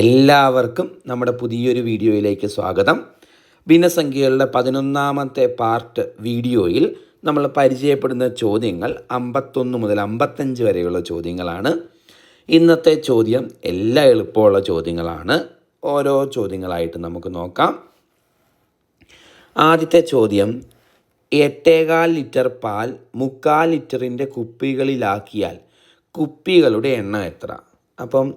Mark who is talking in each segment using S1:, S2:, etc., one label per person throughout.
S1: എല്ലാവർക്കും നമ്മുടെ പുതിയൊരു വീഡിയോയിലേക്ക് സ്വാഗതം. ഭിന്നസംഖ്യകളുടെ പതിനൊന്നാമത്തെ പാർട്ട് വീഡിയോയിൽ നമ്മൾ പരിചയപ്പെടുന്ന ചോദ്യങ്ങൾ അമ്പത്തൊന്ന് മുതൽ അമ്പത്തഞ്ച് വരെയുള്ള ചോദ്യങ്ങളാണ്. ഇന്നത്തെ ചോദ്യം എല്ലാ എളുപ്പമുള്ള ചോദ്യങ്ങളാണ്. ഓരോ ചോദ്യങ്ങളായിട്ട് നമുക്ക് നോക്കാം. ആദ്യത്തെ ചോദ്യം എട്ടേകാൽ ലിറ്റർ പാൽ മുക്കാൽ ലിറ്ററിന്റെ കുപ്പികളിലാക്കിയാൽ കുപ്പികളുടെ എണ്ണം എത്ര? അപ്പം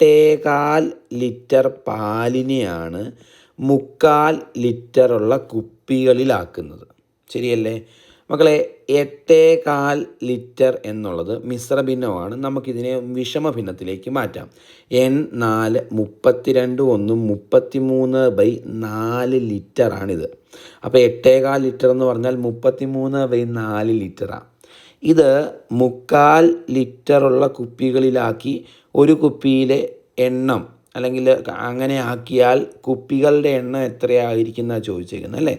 S1: എട്ടേകാൽ ലിറ്റർ പാലിനെയാണ് മുക്കാൽ ലിറ്ററുള്ള കുപ്പികളിലാക്കുന്നത്. ശരിയല്ലേ? മക്കളെ എട്ടേകാൽ ലിറ്റർ എന്നുള്ളത് മിശ്രഭിന്നമാണ്. നമുക്കിതിനെ വിഷമഭിന്നത്തിലേക്ക് മാറ്റാം. എൻ നാല് മുപ്പത്തിരണ്ട് ഒന്ന് മുപ്പത്തിമൂന്ന് ബൈ നാല് ലിറ്ററാണിത്. അപ്പോൾ എട്ടേകാൽ ലിറ്റർ എന്ന് പറഞ്ഞാൽ മുപ്പത്തിമൂന്ന് ബൈ നാല് ലിറ്ററാണ് ഇത് മുക്കാൽ ലിറ്ററുള്ള കുപ്പികളിലാക്കി ഒരു കുപ്പിയിലെ എണ്ണം അല്ലെങ്കിൽ അങ്ങനെ ആക്കിയാൽ കുപ്പികളുടെ എണ്ണം എത്രയായിരിക്കുന്ന ചോദിച്ചേക്കുന്നത് അല്ലേ?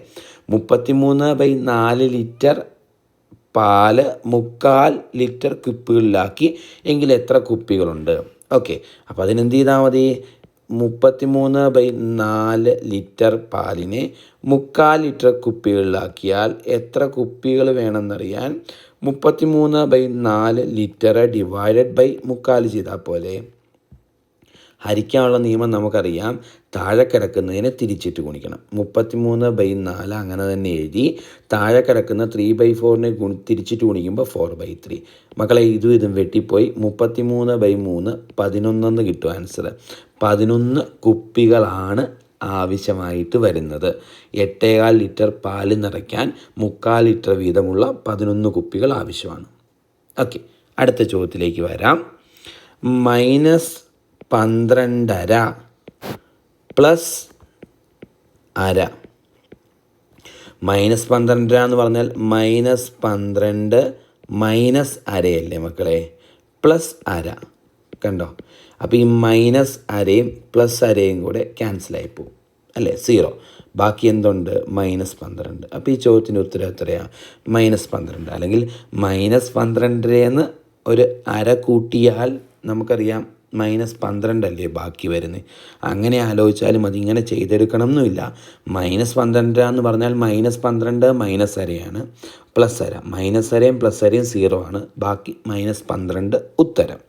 S1: മുപ്പത്തിമൂന്ന് ബൈ നാല് ലിറ്റർ പാൽ മുക്കാൽ ലിറ്റർ കുപ്പികളിലാക്കി എങ്കിൽ എത്ര കുപ്പികളുണ്ട്? ഓക്കെ അപ്പോൾ അതിനെന്ത് ചെയ്താൽ മതി? മുപ്പത്തിമൂന്ന് ബൈ നാല് ലിറ്റർ പാലിനെ മുക്കാൽ ലിറ്റർ കുപ്പികളിലാക്കിയാൽ എത്ര കുപ്പികൾ വേണമെന്നറിയാൻ മുപ്പത്തിമൂന്ന് ബൈ നാല് ലിറ്റർ ഡിവൈഡഡ് ബൈ മുക്കാൽ ചെയ്താൽ പോലെ ഹരിക്കാനുള്ള നിയമം നമുക്കറിയാം. താഴെ കിടക്കുന്നതിനെ തിരിച്ചിട്ട് ഗുണിക്കണം. മുപ്പത്തിമൂന്ന് ബൈ നാല് അങ്ങനെ തന്നെ എഴുതി താഴെ കിടക്കുന്ന ത്രീ ബൈ ഫോറിനെ ഗുണി തിരിച്ചിട്ട് ഗുണിക്കുമ്പോൾ ഫോർ ബൈ ത്രീ മക്കളെ ഇതും ഇതും വെട്ടിപ്പോയി. മുപ്പത്തിമൂന്ന് ബൈ മൂന്ന് പതിനൊന്നെന്ന് കിട്ടും ആൻസർ പതിനൊന്ന് കുപ്പികളാണ് ആവശ്യമായിട്ട് വരുന്നത്. എട്ടേകാൽ ലിറ്റർ പാൽ നിറയ്ക്കാൻ മുക്കാൽ ലിറ്റർ വീതമുള്ള പതിനൊന്ന് കുപ്പികൾ ആവശ്യമാണ്. ഓക്കെ അടുത്ത ചോദ്യത്തിലേക്ക് വരാം. മൈനസ് പന്ത്രണ്ടര. പ്ലസ് അര. മൈനസ് പന്ത്രണ്ടര എന്ന് പറഞ്ഞാൽ മൈനസ് പന്ത്രണ്ട് മൈനസ് അരയല്ലേ മക്കളെ? പ്ലസ് അര. കണ്ടോ? അപ്പോൾ ഈ മൈനസ് അരയും പ്ലസ് അരയും കൂടെ ക്യാൻസലായി പോകും അല്ലേ? സീറോ. ബാക്കി എന്തുണ്ട്? മൈനസ് പന്ത്രണ്ട്. അപ്പോൾ ഈ ചോദ്യത്തിന്റെ ഉത്തരം എത്രയാണ് മൈനസ് പന്ത്രണ്ട്. അല്ലെങ്കിൽ മൈനസ് പന്ത്രണ്ടരയെന്ന് ഒരു അര കൂട്ടിയാൽ നമുക്കറിയാം മൈനസ് പന്ത്രണ്ടല്ലേ ബാക്കി വരുന്നത് അങ്ങനെ ആലോചിച്ചാലും മതി ഇങ്ങനെ ചെയ്തെടുക്കണം എന്നുമില്ല മൈനസ് പന്ത്രണ്ട് എന്ന് പറഞ്ഞാൽ മൈനസ് പന്ത്രണ്ട് മൈനസ് അരയാണ് പ്ലസ് അര. മൈനസ് അരയും പ്ലസ് അരയും സീറോ ആണ്. ബാക്കി മൈനസ് പന്ത്രണ്ട് ഉത്തരം.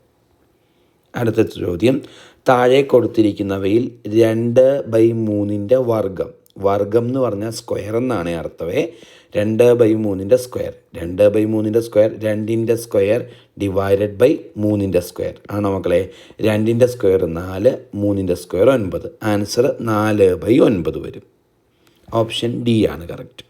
S1: അടുത്ത ചോദ്യം. താഴെ കൊടുത്തിരിക്കുന്നവയിൽ രണ്ട് ബൈ മൂന്നിന്റെ വർഗം വർഗം എന്ന് പറഞ്ഞാൽ സ്ക്വയർ എന്നാണ് അർത്ഥമേ രണ്ട് ബൈ മൂന്നിന്റെ സ്ക്വയർ. രണ്ട് ബൈ മൂന്നിന്റെ സ്ക്വയർ രണ്ടിന്റെ സ്ക്വയർ ഡിവൈഡഡ് ബൈ മൂന്നിന്റെ സ്ക്വയർ. ആണോ മക്കളെ? രണ്ടിന്റെ സ്ക്വയർ നാല് മൂന്നിന്റെ സ്ക്വയർ ഒൻപത്. ആൻസർ നാല് ബൈ ഒൻപത് വരും. ഓപ്ഷൻ ഡി ആണ് കറക്റ്റ്.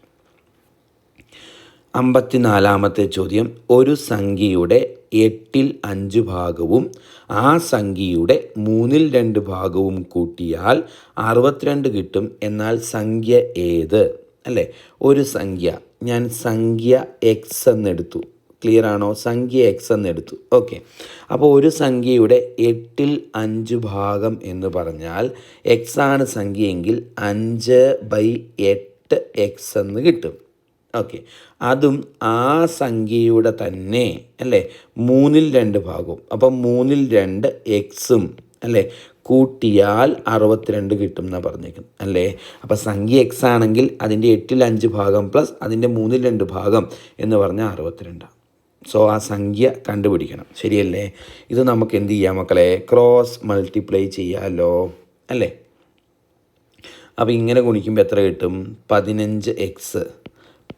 S1: അമ്പത്തിനാലാമത്തെ ചോദ്യം. ഒരു സംഖ്യയുടെ എട്ടിൽ അഞ്ച് ഭാഗവും ആ സംഖ്യയുടെ മൂന്നിൽ രണ്ട് ഭാഗവും കൂട്ടിയാൽ അറുപത്തിരണ്ട് കിട്ടും. എന്നാൽ സംഖ്യ ഏത്? അല്ലേ? ഒരു സംഖ്യ. ഞാൻ സംഖ്യ എക്സ് എന്നെടുത്തു. ക്ലിയർ ആണോ? സംഖ്യ എക്സ് എന്നെടുത്തു. ഓക്കെ അപ്പോൾ ഒരു സംഖ്യയുടെ എട്ടിൽ അഞ്ച് ഭാഗം എന്ന് പറഞ്ഞാൽ എക്സ് ആണ് സംഖ്യയെങ്കിൽ അഞ്ച് ബൈ എട്ട് എക്സ് എന്ന് കിട്ടും. ഓക്കെ അതും ആ സംഖ്യയുടെ തന്നെ അല്ലേ? മൂന്നിൽ രണ്ട് ഭാഗവും. അപ്പം മൂന്നിൽ രണ്ട് എക്സും അല്ലേ? കൂട്ടിയാൽ അറുപത്തിരണ്ട് കിട്ടും എന്നാണ് പറഞ്ഞേക്കുന്നത് അല്ലേ? അപ്പോൾ സംഖ്യ എക്സ് ആണെങ്കിൽ അതിന്റെ എട്ടിൽ അഞ്ച് ഭാഗം പ്ലസ് അതിന്റെ മൂന്നിൽ രണ്ട് ഭാഗം എന്ന് പറഞ്ഞാൽ അറുപത്തിരണ്ടാണ്. സോ ആ സംഖ്യ കണ്ടുപിടിക്കണം. ശരിയല്ലേ? ഇത് നമുക്ക് എന്ത് ചെയ്യാം മക്കളെ? ക്രോസ് മൾട്ടിപ്ലൈ ചെയ്യാമല്ലോ അല്ലേ? അപ്പോൾ ഇങ്ങനെ ഗുണിക്കുമ്പോൾ എത്ര കിട്ടും? പതിനഞ്ച് എക്സ്.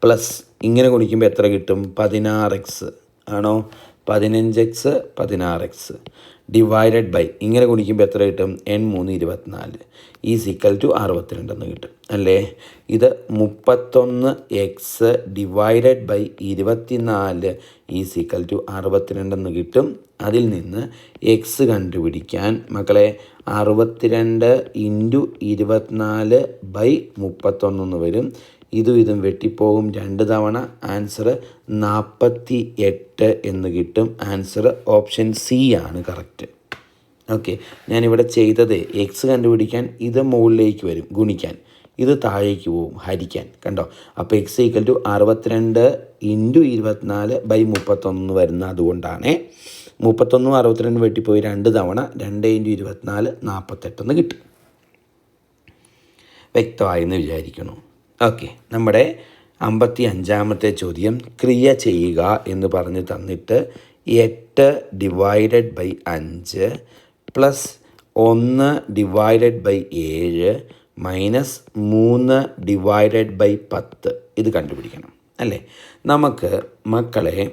S1: പ്ലസ് ഇങ്ങനെ ഗുണിക്കുമ്പോൾ എത്ര കിട്ടും? പതിനാറ് എക്സ് ആണോ? പതിനഞ്ച് എക്സ് പതിനാറ് എക്സ് ഡിവൈഡഡ് ബൈ ഇങ്ങനെ ഗുണിക്കുമ്പോൾ എത്ര കിട്ടും? എൺ മൂന്ന് ഇരുപത്തിനാല് ഈ സിക്കൽ ടു അറുപത്തിരണ്ടെന്ന് കിട്ടും. അല്ലേ? ഇത് മുപ്പത്തൊന്ന് എക്സ് ഡിവൈഡഡ് ബൈ ഇരുപത്തിനാല് ഈ സിക്കൽ ടു അറുപത്തിരണ്ടെന്ന് കിട്ടും. അതിൽ നിന്ന് എക്സ് കണ്ടുപിടിക്കാൻ മക്കളെ അറുപത്തിരണ്ട് ഇന്റു ഇരുപത്തിനാല് ബൈ മുപ്പത്തൊന്നെന്ന് വരും. ഇതും ഇതും വെട്ടിപ്പോകും. രണ്ട് തവണ ആൻസർ നാൽപ്പത്തി എട്ട് എന്ന് കിട്ടും. ആൻസർ ഓപ്ഷൻ സി ആണ് കറക്റ്റ്. ഓക്കെ ഞാനിവിടെ ചെയ്തത് എക്സ് കണ്ടുപിടിക്കാൻ ഇത് മുകളിലേക്ക് വരും ഗുണിക്കാൻ. ഇത് താഴേക്ക് പോവും ഹരിക്കാൻ കണ്ടോ? അപ്പോൾ എക്സ് ഈക്വൽ ടു അറുപത്തിരണ്ട് ഇന്റു ഇരുപത്തിനാല് ബൈ മുപ്പത്തൊന്ന് വരുന്ന അതുകൊണ്ടാണ്. മുപ്പത്തൊന്നും അറുപത്തിരണ്ട് വെട്ടിപ്പോയി രണ്ട് തവണ രണ്ട് ഇന്റു ഇരുപത്തിനാല് നാൽപ്പത്തെട്ടെന്ന് കിട്ടും. വ്യക്തമായെന്ന് വിചാരിക്കണം ഓക്കെ നമ്മുടെ അമ്പത്തി അഞ്ചാമത്തെ ചോദ്യം ക്രിയ ചെയ്യുക എന്ന് പറഞ്ഞ് തന്നിട്ട് എട്ട് ഡിവൈഡഡ് ബൈ അഞ്ച് പ്ലസ് ഒന്ന് ഡിവൈഡഡ് ബൈ ഏഴ് മൈനസ് മൂന്ന് ഡിവൈഡഡ് ബൈ പത്ത്. ഇത് കണ്ടുപിടിക്കണം അല്ലേ? നമുക്ക് മക്കളെ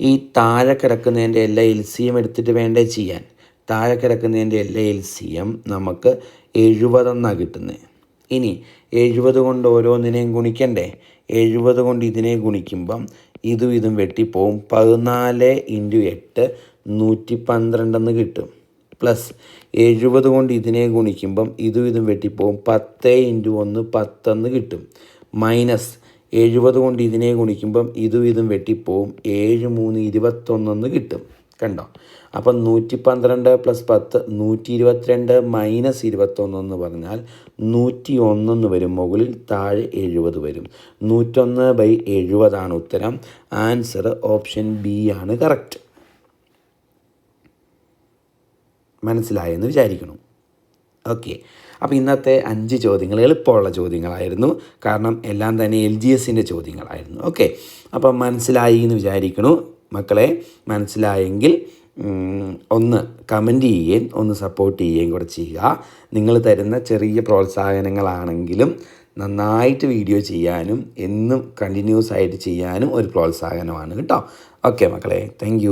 S1: ഈ താഴെ കിടക്കുന്നതിന്റെ എല്ലാ എൽ സി എം എടുത്തിട്ട് വേണ്ടേ ചെയ്യാൻ? താഴെ കിടക്കുന്നതിന്റെ എല്ലാ എൽ സി എം നമുക്ക് എഴുപതെന്നാണ് കിട്ടുന്നത്. ഇനി എഴുപത് കൊണ്ട് ഓരോന്നിനെയും ഗുണിക്കണ്ടേ? എഴുപത് കൊണ്ട് ഇതിനെ ഗുണിക്കുമ്പം ഇതും ഇതും വെട്ടിപ്പോവും. പതിനാല് ഇന്റു എട്ട് നൂറ്റി പന്ത്രണ്ടെന്ന് കിട്ടും. പ്ലസ് എഴുപത് കൊണ്ട് ഇതിനെ ഗുണിക്കുമ്പം ഇതും ഇതും വെട്ടിപ്പോവും. പത്ത് ഇന്റു ഒന്ന് പത്തെന്ന് കിട്ടും. മൈനസ് എഴുപത് കൊണ്ട് ഇതിനെ ഗുണിക്കുമ്പം ഇതും ഇതും വെട്ടിപ്പോവും. ഏഴ് മൂന്ന് ഇരുപത്തൊന്നെന്ന് കിട്ടും. കണ്ടോ? അപ്പം നൂറ്റി പന്ത്രണ്ട് പ്ലസ് പത്ത് നൂറ്റി ഇരുപത്തിരണ്ട് മൈനസ് ഇരുപത്തൊന്ന് എന്ന് പറഞ്ഞാൽ നൂറ്റി ഒന്നെന്ന് വരും. മുകളിൽ താഴെ എഴുപത് വരും. നൂറ്റൊന്ന് ബൈ എഴുപതാണ് ഉത്തരം. ആൻസർ ഓപ്ഷൻ ബി ആണ് കറക്റ്റ് മനസ്സിലായെന്ന് വിചാരിക്കണം ഓക്കെ അപ്പോൾ ഇന്നത്തെ അഞ്ച് ചോദ്യങ്ങൾ എളുപ്പമുള്ള ചോദ്യങ്ങളായിരുന്നു. കാരണം എല്ലാം തന്നെ എൽ ജി എസിന്റെ ചോദ്യങ്ങളായിരുന്നു. ഓക്കെ അപ്പം മനസ്സിലായി എന്ന് വിചാരിക്കണു മക്കളെ മനസ്സിലായെങ്കിൽ ഒന്ന് കമന്റ് ചെയ്യുകയും ഒന്ന് സപ്പോർട്ട് ചെയ്യുകയും കൂടെ ചെയ്യുക. നിങ്ങൾ തരുന്ന ചെറിയ പ്രോത്സാഹനങ്ങളാണെങ്കിലും നന്നായിട്ട് വീഡിയോ ചെയ്യാനും എന്നും കണ്ടിന്യൂസ് ആയിട്ട് ചെയ്യാനും ഒരു പ്രോത്സാഹനമാണ്. കേട്ടോ? ഓക്കെ മക്കളെ താങ്ക്